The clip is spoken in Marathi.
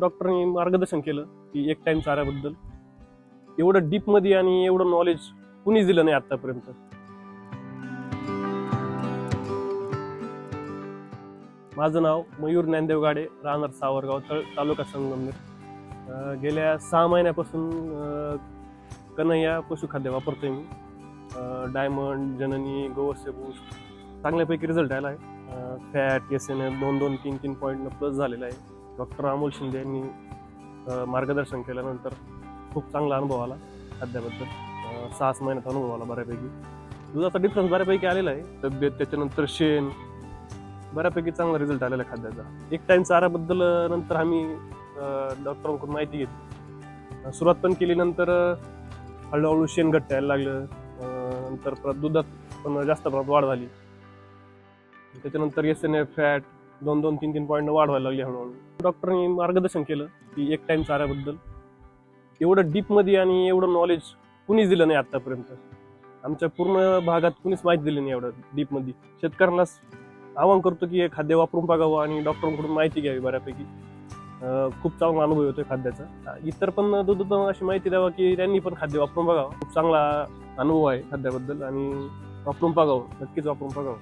डॉक्टरनी मार्गदर्शन केलं की एक टाइम चाऱ्याबद्दल. एवढं डीपमध्ये आणि एवढं नॉलेज कुणीच दिलं नाही आतापर्यंत. माझं नाव मयूर ज्ञानदेव गाडे राहणार सावरगाव तळ तालुका संगमनेर. गेल्या सहा महिन्यापासून कन्हैया पशुखाद्य वापरतोय मी. डायमंड जननी गोवस्य बूस्ट चांगल्यापैकी रिझल्ट आला आहे. फॅट एस एन एल दोन दोन तीन तीन पॉईंट प्लस झालेला आहे. डॉक्टर अमोल शिंदे यांनी मार्गदर्शन केल्यानंतर खूप चांगला अनुभव आला खाद्याबद्दल. सहा महिन्यात अनुभव आला बऱ्यापैकी. दुधाचा डिफरन्स बऱ्यापैकी आलेला आहे. तब्येत त्याच्यानंतर शेण बऱ्यापैकी चांगला रिझल्ट आलेला आहे खाद्याचा. एक टाइम चाराबद्दल नंतर आम्ही डॉक्टरांकडून माहिती घेतली. सुरुवात पण केली नंतर हळूहळू शेण घट्ट यायला लागलं. नंतर परत दुधात पण जास्त प्रमाणात वाढ झाली. त्याच्यानंतर एस एन एफ फॅट दोन दोन तीन तीन पॉईंट वाढ व्हायला लागली हळूहळू. डॉक्टरनी मार्गदर्शन केलं की एक टाइम चाऱ्याबद्दल. एवढं डीपमध्ये आणि एवढं नॉलेज कुणीच दिलं नाही आतापर्यंत. आमच्या पूर्ण भागात कुणीच माहिती दिली नाही एवढं डीपमध्ये शेतकऱ्यांनाच आवाहन करतो की हे खाद्य वापरून बघावं आणि डॉक्टरांकडून माहिती घ्यावी बऱ्यापैकी. खूप चांगला अनुभव येतोय खाद्याचा. इतर पण दूध अशी माहिती द्यावा की त्यांनी पण खाद्य वापरून बघावं. खूप चांगला अनुभव आहे खाद्याबद्दल आणि वापरून बघावं. नक्कीच वापरून बघावं.